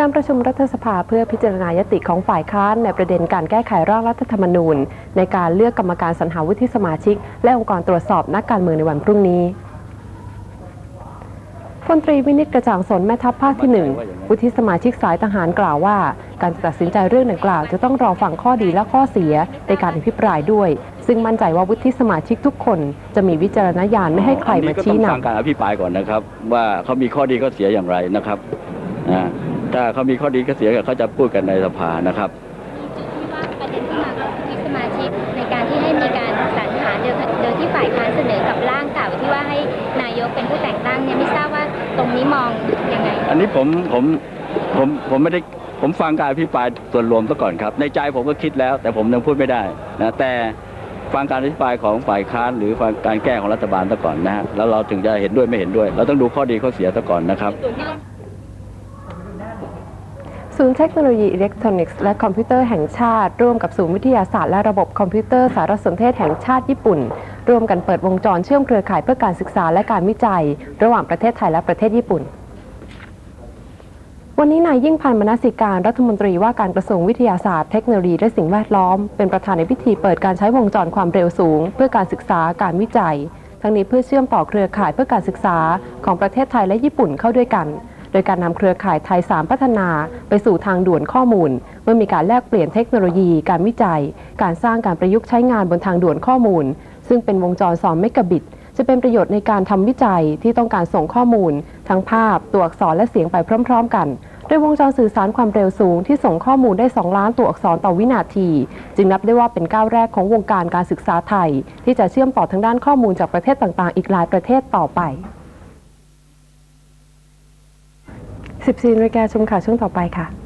การประชุมรัฐสภาเพื่อพิจารณายติของฝ่ายค้านในประเด็นการแก้ไขร่างรัฐธรรมนูญ ในการเลือกกรรมการสรรหาวุฒิสมาชิก และองค์กรตรวจสอบนักการเมืองในวันพรุ่งนี้พลตรีวินิตกระจ่างสนแม่ทัพภาคที่หนึ่งวุฒิสมาชิกสายทหารกล่าวว่า การตัดสินใจเรื่องดังกล่าวจะต้องรอฟังข้อดีและข้อเสียในการอภิปรายด้วย ซึ่งมั่นใจว่าวุฒิสมาชิกทุกคนจะมีวิจารณญาณไม่ให้ใครมาชี้อัก็ต้องนำฟังการอภิปรายก่อนนะครับ ว่าเขามีข้อดีข้อเสียอย่างไรนะครับนะ ถ้าเขามีข้อดีข้อเสียเขาจะพูดกันในสภานะครับว่าประเด็นที่มาของที่สมาชิกในการที่ให้มีการสรรหาโดยโดยที่ฝ่ายค้านเสนอกับร่างเก่าที่ว่าให้นายกเป็นผู้แต่งตั้งเนี่ยไม่ทราบว่าตรงนี้มองยังไง อันนี้ผมผมผมผมไม่ได้ผมฟังการอภิปรายส่วนรวมซะก่อนครับ ในใจผมก็คิดแล้ว แต่ผมยังพูดไม่ได้นะแต่ฟังการอภิปรายของฝ่ายค้านหรือฟังการแก้ของรัฐบาลซะก่อนนะฮะแล้วเราถึงจะเห็นด้วยไม่เห็นด้วย เราต้องดูข้อดีข้อเสียซะก่อนนะครับ ศูนย์เทคโนโลยีอิเล็กทรอนิกส์และคอมพิวเตอร์แห่งชาติ ร่วมกับศูนย์วิทยาศาสตร์และระบบคอมพิวเตอร์สารสนเทศแห่งชาติญี่ปุ่น ร่วมกันเปิดวงจรเชื่อมเครือข่ายเพื่อการศึกษาและการวิจัย ระหว่างประเทศไทยและประเทศญี่ปุ่น วันนี้นายยิ่งพันธ์มนสิการรัฐมนตรีว่าการกระทรวงวิทยาศาสตร์เทคโนโลยีและสิ่งแวดล้อม เป็นประธานในพิธีเปิดการใช้วงจรความเร็วสูง เพื่อการศึกษาการวิจัย ทั้งนี้เพื่อเชื่อมต่อเครือข่ายเพื่อการศึกษาของประเทศไทยและญี่ปุ่นเข้าด้วยกัน โดยการนำเครือข่ายไทย 3 พัฒนา ไปสู่ทางด่วนข้อมูล เมื่อมีการแลกเปลี่ยนเทคโนโลยี การวิจัย การสร้างการประยุกต์ใช้งานบนทางด่วนข้อมูล ซึ่งเป็นวงจร2เมกะบิตจะเป็นประโยชน์ในการทำวิจัยที่ต้องการส่งข้อมูล ทั้งภาพ ตัวอักษรและเสียงไปพร้อม ๆ กันโดยวงจรสื่อสารความเร็วสูงที่ส่งข้อมูลได้ 2 ล้านตัวอักษรต่อวินาที จึงนับได้ว่าเป็นก้าวแรกของวงการการศึกษาไทย ที่จะเชื่อมต่อทางด้านข้อมูลจากประเทศต่างๆ อีกหลายประเทศต่อไป 14นาฬิกาชมข่าวช่วงต่อไปค่ะ